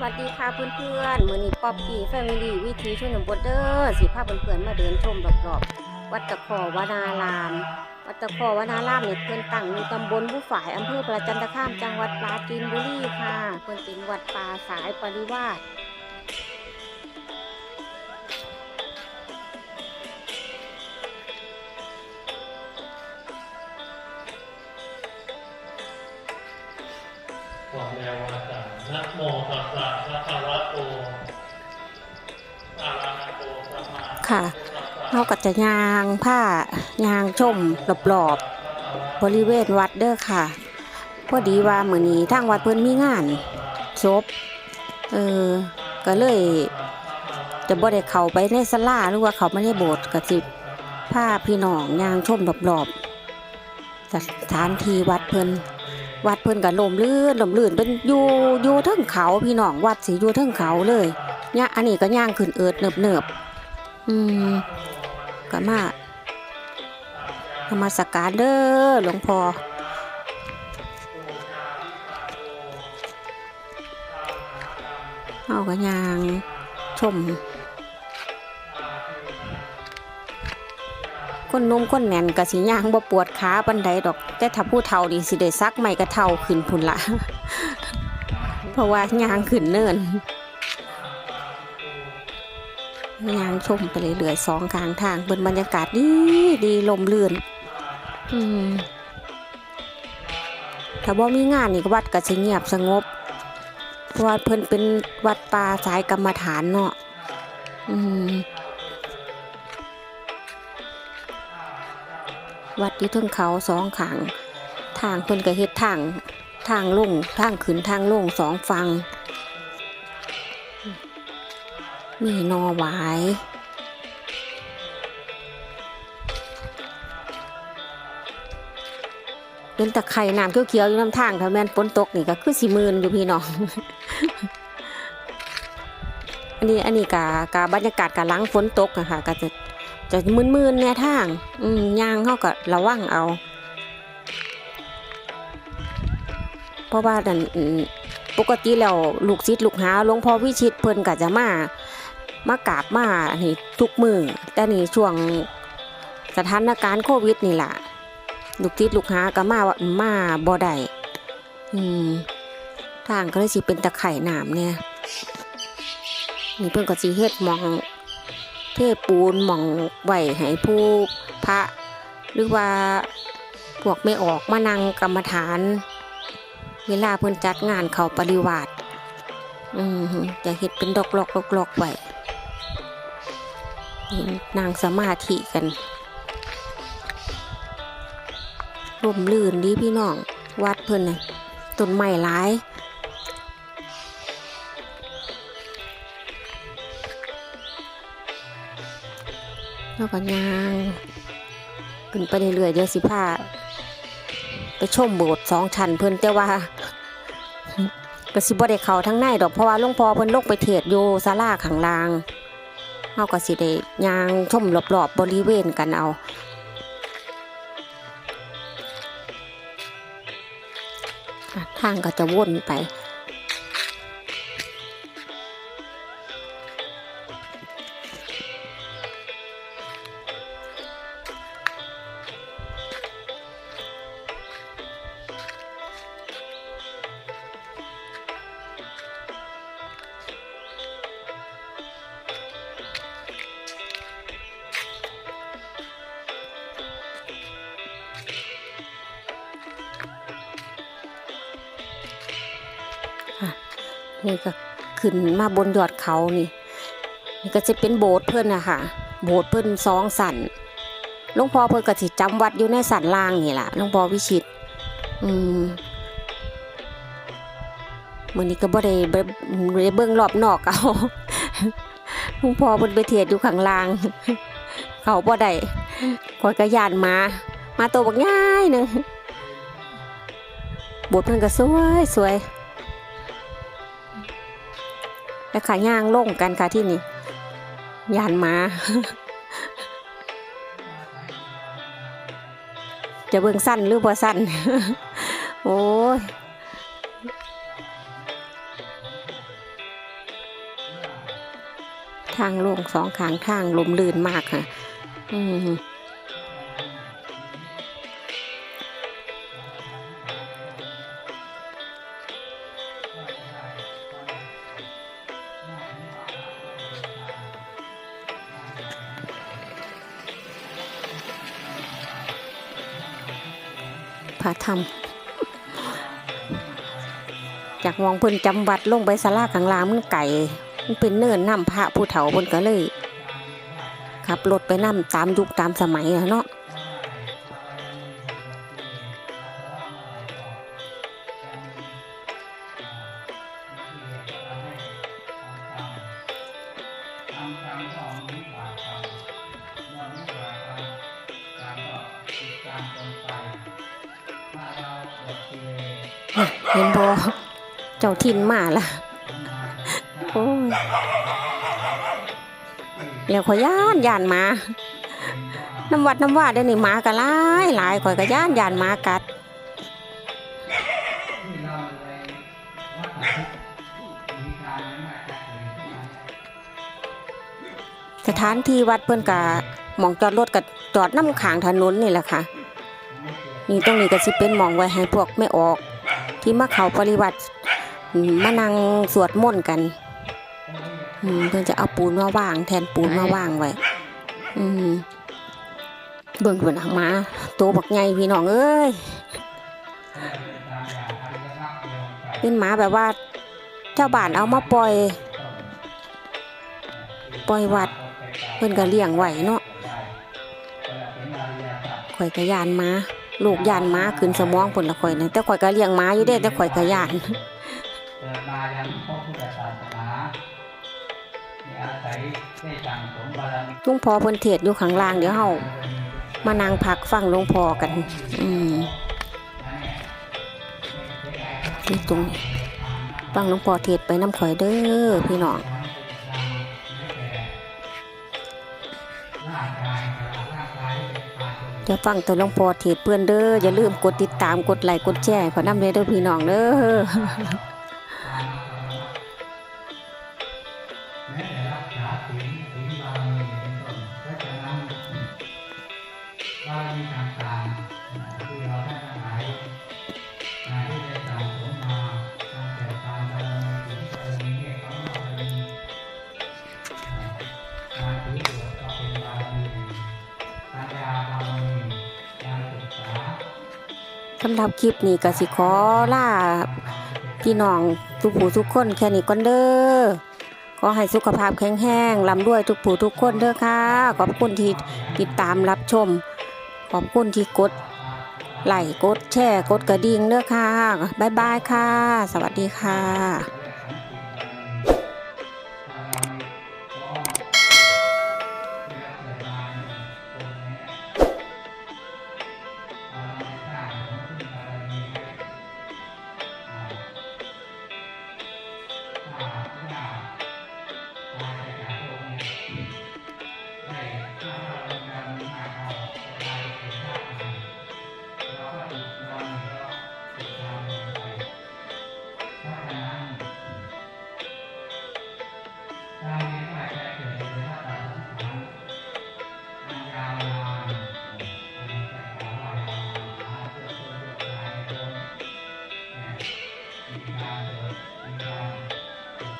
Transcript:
สวัสดีค่ะเพื่อนๆมือนี้ป๊อปปี้แฟมิลี่วิถีชนบทเดอร์สีภาพเพื่อนๆมาเดินชมรอบๆวัดตะขอวนาราม วัดตะขอวนารามเนี่ยเพื่อนตั้งอยู่ตำบลผู้ฝ่ายอำเภอประจันตคามจังหวัดปราจีนบุรีค่ะเพื่อนเป็นวัดป่าสายปริวาสะภะคะวะโตอะระหะโตสัมมาค่ะเราก็จะยางผ้ายางชมรอบๆบริเวณวัดเด้อค่ะ พอดีว่ามื้อนี้ทางวัดเพิ่นมีงานศพเออก็เลยจะบ่ได้เข้าไปในศาลาหรือว่าเข้ามาในโบสถ์ก็สิพาพี่น้องยางชมรอบๆสถานที่วัดเพิ่น วัดเพิ่นก็ลมลื่นลมลื่นเป็นอยู่อยู่เทิงเขาพี่น้องวัดสิอยู่เทิงเขาเลยเนี่ยอันนี้ก็ย่างขึ้นเอิดเนิบเนิบอืมก็มานมัสการเด้อหลวงพ่อเอากระยางชม คนนมคนแน่นกะสิย่างบ่ปวดขาปันใดดอก แต่ถ้าผู้เฒ่าดีสิได้ซักไม่กระเท่าขึ้นพุ่นละเพราะว่าย่างขึ้นเนินย่างชมไปเรื่อยๆสองข้างทางบนบรรยากาศดีดีลมลื่นอืมถ้าบ่มีงานนี่ก็วัดก็สิเงียบสงบเพราะว่าเพิ่นเป็นวัดป่าสายกรรมฐานเนาะอืม วัดอยู่เทึงเขาสองขางทางเพิ่นก็เฮ็ดทางทางลงทางขึ้นทางลงสองฝั่งมีนอหวายเป็นตะไคร่น้ำเขียวๆอยู่น้ำทางถ้าแม่นฝนตกนี่ก็คือสิมืนอยู่พี่น้อง อันนี้อันนี้กากาบรรยากาศกาหลังฝนตกอะค่ะก็จะ จะมืนๆเนี่ยทาง อืมยางเขาก็ระวังเอา เพราะว่านั่นอืมปกติแล้วลูกศิษย์ลูกหาหลวงพ่อวิชิตเพิ่นก็จะมามากราบมานี่ทุกมือแต่นี่ช่วงสถานการณ์โควิดนี่ล่ะ ลูกทิศลูกหาก็มาว่ามาบ่ได้อืมทางก็เลยสิเป็นตะไคร่น้ำเนี่ยนี่เพิ่นก็สิเฮ็ดมอง เทปูนหม่องไหว้ให้ผู้พระ หรือว่าพวกไม่ออกมานั่งกรรมฐาน เวลาเพิ่นจัดงานเขาปริวาสอืมจะเฮ็ดเป็นดอกลอกลอกลอกไหว่นั่งสมาธิกันร่มลื่นดีพี่น้อง วัดเพิ่นน่ะต้นไม้หลาย แล้วก็ย่างขึ้นไปเรื่อยๆเดี๋ยวสิพาไปชมโบสถ์สองชั้นเพิ่นแต่ว่าก็สิบ่ได้เขาทั้งในดอกเพราะว่าลวงพอเพิ่นลงไปเทศน์อยู่าลาข้างลางเฮาก็สิได้ย่างชมรอบๆบริเวณกันเอาอะทางก็จะวนไป นี่ก็ขึ้นมาบนยอดเขานี่นี่ก็จะเป็นโบสถ์เพิ่อนนะคะโบสถ์เพิ่อนสองสันหลวงพ่อเพิ่อนก็สิจำวัดอยู่ในสันล่างนี่แหละหลวงพ่อวิชิต อืมมื้อนี้ก็บ่ได้บ่บ่ได้เบิ่งรอบนอกเอาหลวงพ่อเพิ่นไปเทศน์อยู่ข้างล่าง เขาบ่ได้คอยก็ย่านมา มาตัวบักง่ายหนึงโบสถ์เพิ่นก็สวยสวย แล้วขาย่างลงกันค่ะที่นี่ยานมาจะเบิ่งสั้นหรือบ่สั้นโอ้ยทางโล่งสองขางทางลมลื่นมากค่ะ อืม พระธรรม จากมองเพิ่นจำวัดลงไปสลาข้างล่างมันไก่มันเป็นเนินน้ำพระผู้เฒ่าบนก็เลยขับรถไปนํตามยุคตามสมัยอเนาะ เห็นบ่เจ้าทินมาละโอ้ยแล้วข่อยย่านย่านมาน้ำวัดน้ำว่าได้นี่หมาก็หลายหลายข่อยก็ย่านย่านหมากัดสถานที่วัดเพิ่อนกะหมองจอดรถกับจอดน้ำขางถนนนี่แหละค่ะ นี่ตรงนี้ก็สิเป็นหมองไว้ให้พวกไม่ออก ที่มาเขาปริวัติมานั่งสวดมนต์กันเพิ่นจะเอาปูนมาวาง แทนปูนมาวางไว้เบิ่งเพิ่นเอามาโตบักใหญ่พี่น้องเอ้ยเป็นหมาแบบว่าเจ้าบ้านเอามาปล่อย ปล่อยวัด เพิ่นก็เลี้ยงไหวเนาะข่อยก็ยานมา ลูกยานหมาขึ้นสมองเพิ่นละข่อยนะแต่ข่อยก็เลี้ยงหมาอยู่เด้แต่ข่อยก็ยานเกิดมายังพระพุทธศาสนามีอาศัยได้สั่งสมบารมีหลุงพ่อเพิ่นเทศน์อยู่ข้างล่างเดี๋ยวเฮามานั่งพักฟังหลวงพ่อกัน อืมนี่ตรงนี้ฟังหลวงพ่อเทศน์ไปน้ำข่อยเด้อพี่น้อง เป็นปาจนเดี๋ยวฟังตัวหลวงพ่อเทศเพื่อนเด้ออย่าลืมกดติดตามกดไลค์กดแชร์ขอน้ำเลยเด้อพี่น้องเด้อกาศีลศีลบาร สำหรับคลิปนี้ก็สิขอล่าพี่น้องทุกผู้ทุกคนแค่นี้ก่อนเด้อขอให้สุขภาพแข็งแรงร่ำรวยทุกผู้ทุกคนเด้อค่ะ ขอบคุณที่ติดตามรับชม ขอบคุณที่กดไลค์กดแชร์กดกระดิ่งเด้อค่ะ บ๊ายบายค่ะ สวัสดีค่ะ